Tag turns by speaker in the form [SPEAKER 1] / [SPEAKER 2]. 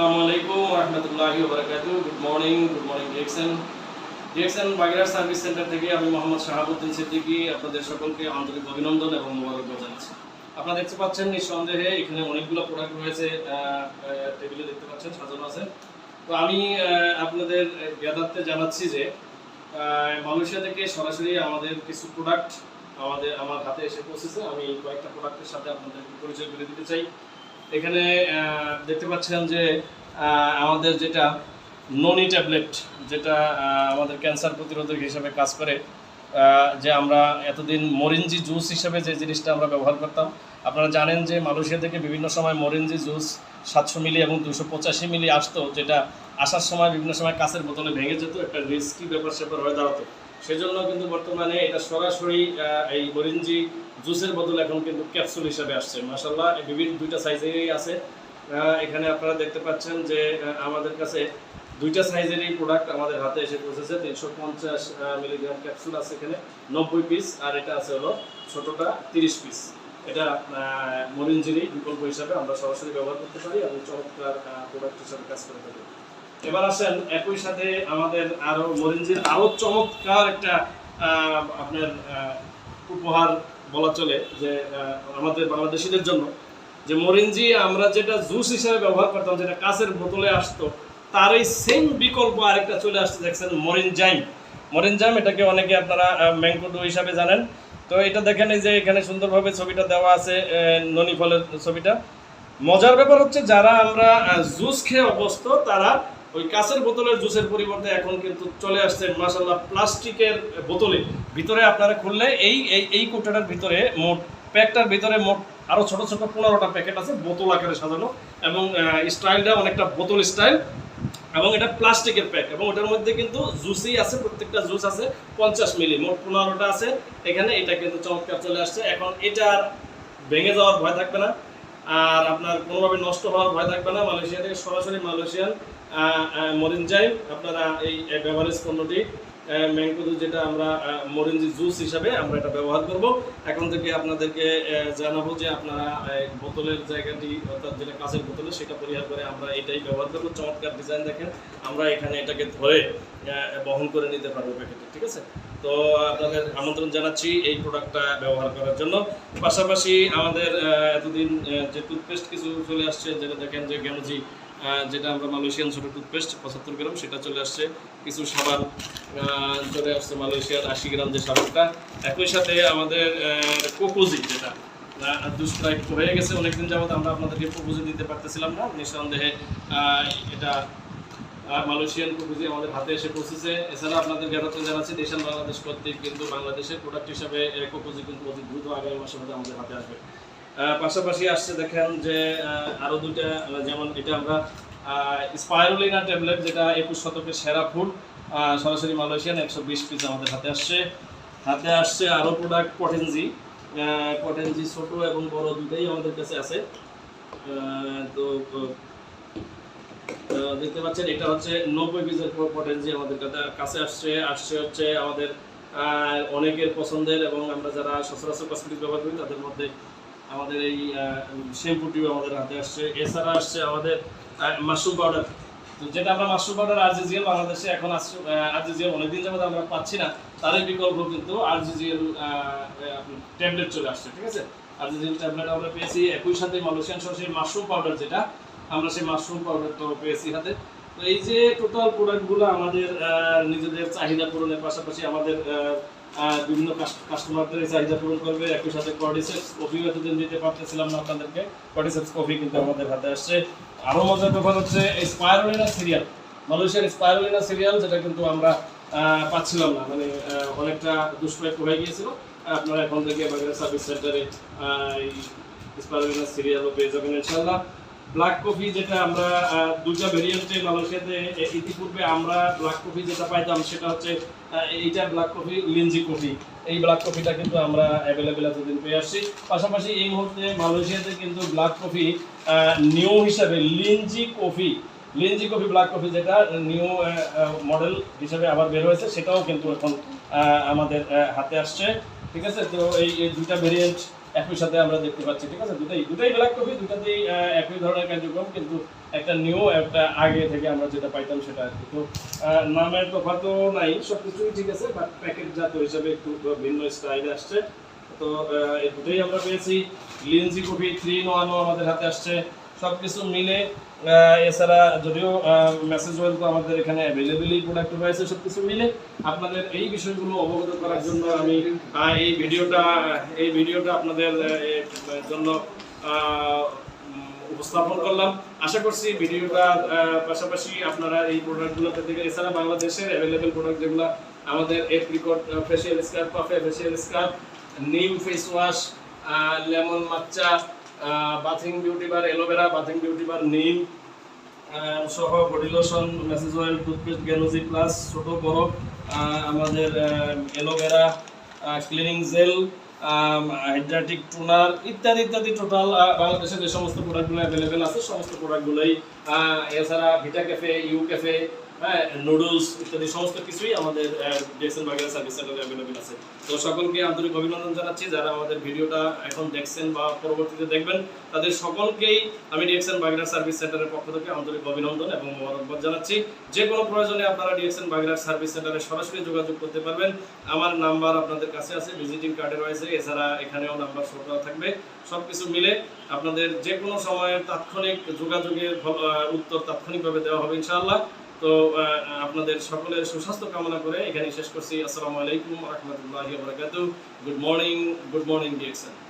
[SPEAKER 1] আসসালামু আলাইকুম রহমতুল্লাহি বারাকাতু good morning good morning DXN DXN Bagerhat service centre থেকে আমি মোহাম্মদ শাহাবুদ্দিন সিদ্দিকী আপনাদের সকলকে আন্তরিক অভিনন্দন এবং মোবারকবাদ জানাচ্ছি। আপনারা দেখতে পাচ্ছেন নিঃসন্দেহে এখানে অনেকগুলো প্রোডাক্ট রয়েছে টেবিলে দেখতে পাচ্ছেন, সাজানো আছে। তো আমি আপনাদের জ্ঞাতার্থে জানাচ্ছি যে মালয়েশিয়া থেকে সরাসরি আমাদের কিছু প্রোডাক্ট আমাদের, আমার হাতে এসে পৌঁছেছে। আমি কয়েকটা প্রোডাক্টের সাথে আপনাদের পরিচয় করে দিতে চাই। এখানে দেখতে পাচ্ছেন যে আমাদের যেটা ননি ট্যাবলেট, যেটা আমাদের ক্যান্সার প্রতিরোধক হিসাবে কাজ করে যে আমরা এতদিন মরিঞ্জি জুস হিসাবে যে জিনিসটা আমরা ব্যবহার করতাম আপনারা জানেন যে মালয়েশিয়া থেকে বিভিন্ন সময় মরিঞ্জি জুস সাতশো মিলি এবং দুশো পঁচাশি মিলি আসতো, যেটা আসার সময় বিভিন্ন সময় কাঁচের বোতলে ভেঙে যেত, একটা রিস্কি ব্যাপার স্যাপার হয়ে দাঁড়াতো। সেজন্য কিন্তু বর্তমানে এটা সরাসরি এই মরিঞ্জি জুসের বদলে এখন কিন্তু ক্যাপসুল হিসাবে আসছে। মাসাল্লাহ বিভিন্ন দুইটা সাইজেরই আছে। এখানে আপনারা দেখতে পাচ্ছেন যে আমাদের কাছে দুইটা সাইজেরই প্রোডাক্ট আমাদের হাতে এসে পৌঁছেছে। তিনশো পঞ্চাশ মিলিগ্রাম ক্যাপসুল আছে এখানে, নব্বই পিস আর এটা আছে হলো ছোটোটা তিরিশ পিস এটা মরিনজিরি বিকল্প হিসাবে আমরা সরাসরি ব্যবহার করতে পারি এবং চমৎকার প্রোডাক্ট হিসাবে কাজ করে থাকি। এবার আসেন একই সাথে আমাদের আরও মরিনজির আরও চমৎকার একটা আপনার উপহার বলা চলে যে আমাদের বাংলাদেশিদের জন্য। যে মরিনজি আমরা যেটা জুস হিসাবে ব্যবহার করতাম, যেটা কাঁচের বোতলে আসতো তার এই সেম বিকল্প আরেকটা চলে আসছে, দেখছেন মরিনজাইম মরিনজাইম এটাকে অনেকে আপনারা ম্যাঙ্গো হিসাবে জানেন। তো এটা দেখেন এই যে এখানে সুন্দরভাবে ছবিটা দেওয়া আছে ননি ফলের ছবিটা। মজার ব্যাপার হচ্ছে যারা আমরা জুস খেয়ে অভ্যস্ত, তারা ওই কাঁচের বোতলের জুসের পরিবর্তে এখন কিন্তু চলে আসছে মাসাল্লাহ প্লাস্টিকের বোতলে। ভিতরে আপনারা খুললে এই এই কোটাটার ভিতরে মোট, প্যাকটার ভিতরে মোট আরও ছোট ছোট পনেরোটা প্যাকেট আছে, বোতল আকারে সাজানো এবং স্টাইলটা অনেকটা বোতল স্টাইল। এবং এটা প্লাস্টিকের প্যাক, এবং ওটার মধ্যে কিন্তু জুসই আছে, প্রত্যেকটা জুস আছে, পঞ্চাশ মিলি, মোট পনেরোটা আছে। এখানে এটা কিন্তু চমৎকার চলে আসছে। এখন এটা আর ভেঙে যাওয়ার ভয় থাকবে না, আর আপনার কোনোভাবে নষ্ট হওয়ার ভয় থাকবে না। মালয়েশিয়া থেকে সরাসরি মালয়েশিয়ান মরিনজাইম আপনারা এই বেভারেজ পণ্যটি ম্যাঙ্গো যেটা আমরা মরিঞ্জি জুস হিসাবে আমরা এটা ব্যবহার করব। এখন থেকে আপনাদেরকে জানাব যে আপনারা বোতলের জায়গাটি, অর্থাৎ যেটা কাঁচের বোতলে, সেটা পরিহার করে আমরা এটাই ব্যবহার করব। চমৎকার ডিজাইন দেখেন, আমরা এখানে এটাকে ধরে বহন করে নিতে পারব প্যাকেটে ঠিক আছে? তো আপনাদের আমন্ত্রণ জানাচ্ছি এই প্রোডাক্টটা ব্যবহার করার জন্য। পাশাপাশি আমাদের এতদিন যে টুথপেস্ট কিছু চলে আসছে, যেটা দেখেন যে গ্যানোজি যেটা আমরা মালয়েশিয়ান ছোটো টুথপেস্ট পঁচাত্তর গ্রাম সেটা চলে আসছে কিছু সাবান চলে আসছে মালয়েশিয়ার আশি গ্রাম যে সাবানটা। একই সাথে আমাদের কোকোজি যেটা আহ, দুষ্প্রায় হয়ে গেছে অনেকদিন যাবত আমরা আপনাদেরকে কোকোজি দিতে পারতেছিলাম না। নিঃসন্দেহে এটা মালয়েশিয়ান প্রপোজি আমাদের হাতে এসে পৌঁছেছে। এছাড়া আপনাদের জ্ঞাত জানাচ্ছি দেশান বাংলাদেশ কর্তৃক কিন্তু বাংলাদেশের প্রোডাক্ট হিসাবে কোপোজি কিন্তু অতি দ্রুত আগামী মাসের মধ্যে আমাদের হাতে আসবে। পাশাপাশি আসছে দেখেন যে আহ, আরও দুইটা যেমন এটা আমরা স্পাইরোলিনা ট্যাবলেট যেটা একুশ শতকের সেরা ফুড সরাসরি মালয়েশিয়ান একশো বিশ পিস আমাদের হাতে আসছে। হাতে আসছে আরও প্রোডাক্ট পটেনজি পটেনজি ছোট এবং বড় দুটাই আমাদের কাছে আছে। তো দেখতে পাচ্ছেন এটা হচ্ছে নব্বই পিসের পটেনজি আমাদের কাছে আসছে। আসছে হচ্ছে আমাদের অনেকের পছন্দের এবং আমরা যারা সচরাচর কসমেটিক ব্যবহার করি তাদের মধ্যে আমাদের এই শ্যাম্পুটিও আমাদের হাতে আসছে। এছাড়া আসছে আমাদের মাশরুম পাউডার তো যেটা আমরা মাশরুম পাউডার আরজিজিএল বাংলাদেশে এখন আরজিজিএল অনেকদিন যাবত আমরা পাচ্ছি না তারই বিকল্প কিন্তু আরজিজিএল ট্যাবলেট চলে আসছে, ঠিক আছে? আরজিজিএল ট্যাবলেট আমরা পেয়েছি, একই সাথে মালয়েশিয়ান সরাসরি মাশরুম পাউডার যেটা, আমরা সেই মাশরুম পাউডার পাউডারটাও পেয়েছি হাতে। তো এই যে টোটাল প্রোডাক্টগুলো আমাদের নিজেদের চাহিদা পূরণের পাশাপাশি আমাদের বিভিন্ন কাস্টমারদের চাহিদা পূরণ করবে। একই সাথে কর্ডিসেপস কফিও এতদিন দিতে পারতেছিলাম না আপনাদেরকে। কর্ডিসেপস কফি কিন্তু আমাদের হাতে আসছে। আরও মজার ব্যাপার হচ্ছে স্পাইরোলিনা সিরিয়াল মালয়েশিয়ার স্পাইরোলিনা সিরিয়াল যেটা কিন্তু আমরা পাচ্ছিলাম না। মানে অনেকটা দুষ্প্রাপ্য হয়ে গিয়েছিল। আপনারা এখন থেকে বাগেরা সার্ভিস সেন্টারে স্পাইরোলিনা সিরিয়ালও পেয়ে যাবেন ইনশাল্লাহ ব্ল্যাক কফি যেটা আমরা দুটা ভেরিয়েন্টে মালয়েশিয়াতে ইতিপূর্বে আমরা ব্ল্যাক কফি যেটা পাইতাম সেটা হচ্ছে এইটা ব্ল্যাক কফি লিঞ্জি কফি এই ব্ল্যাক কফিটা কিন্তু আমরা অ্যাভেলেবেল এতদিন পেয়ে আসছি। পাশাপাশি এই মুহূর্তে মালয়েশিয়াতে কিন্তু ব্ল্যাক কফি নিউ হিসাবে Lingzhi coffee Lingzhi coffee black coffee যেটা নিউ মডেল হিসাবে আবার বের হয়েছে, সেটাও কিন্তু এখন আমাদের হাতে আসছে। ঠিক আছে? তো এই দুইটা ভেরিয়েন্ট একই সাথে আমরা দেখতে পাচ্ছি, ঠিক আছে? দুটাই দুটাই ব্ল্যাক কপি, দুটাতেই একই ধরনের কার্যক্রম, কিন্তু একটা নিউ একটা আগে থেকে আমরা যেটা পাইতাম সেটা আর কি। তো নামের তফা তো নাই সব কিছুই ঠিক আছে বাট প্যাকেট জাত হিসাবে একটু ভিন্ন স্টাইল আসছে। তো এই দুটোই আমরা পেয়েছি। লিনজি কপি থ্রি ওয়ানও আমাদের হাতে আসছে। সব কিছু মিলে এছাড়া যদিও মেসেজ ওয়েল তো আমাদের এখানে অ্যাভেলেবেলই প্রোডাক্ট রয়েছে সব কিছু মিলে আপনাদের এই বিষয়গুলো অবগত করার জন্য আমি এই ভিডিওটা এই ভিডিওটা আপনাদের জন্য উপস্থাপন করলাম। আশা করছি ভিডিওটা পাশাপাশি আপনারা এই প্রোডাক্টগুলো পেতে গেলে এছাড়া বাংলাদেশের অ্যাভেলেবেল প্রোডাক্ট যেগুলো আমাদের apricot facial scrub পাফে facial scrub neem face wash lemon matcha bathing beauty bar aloe vera bathing beauty bar neem সহ body lotion massage oil toothpaste Ganozhi plus ছোট বড় আমাদের aloe vera cleaning gel hydrating toner ইত্যাদি ইত্যাদি total বাংলাদেশে যে সমস্ত প্রোডাক্টগুলো অ্যাভেলেবেল আছে, সমস্ত প্রোডাক্টগুলোই এছাড়া ভিটা ক্যাফে ইউ ক্যাফে হ্যাঁ নুডলস ইত্যাদি সমস্ত কিছুই আমাদের ডিএক্সএন বাগেরা সার্ভিস সেন্টারে অ্যাভেলেবেল আছে। তো সকলকে আন্তরিক অভিনন্দন জানাচ্ছি যারা আমাদের ভিডিওটা এখন দেখছেন বা পরবর্তীতে দেখবেন। তাদের সকলকেই আমি ডিএক্সএন বাগেরা সার্ভিস সেন্টারের পক্ষ থেকে আন্তরিক অভিনন্দন এবং মোবারকবাদ জানাচ্ছি। যে কোনো প্রয়োজনে আপনারা ডিএক্সএন বাগেরা সার্ভিস সেন্টারে সরাসরি যোগাযোগ করতে পারবেন। আমার নাম্বার আপনাদের কাছে আছে ভিজিটিং কার্ডে রয়েছে, এছাড়া এখানেও নাম্বার শো থাকবে। সব কিছু মিলে আপনাদের যে কোনো সময়ের তাৎক্ষণিক যোগাযোগের উত্তর তাৎক্ষণিকভাবে দেওয়া হবে ইনশাআল্লাহ। তো আপনাদের সকলের সুস্বাস্থ্য কামনা করে এখানে শেষ করছি। আসসালামু আলাইকুম রহমতুল্লাহ good morning good morning DXN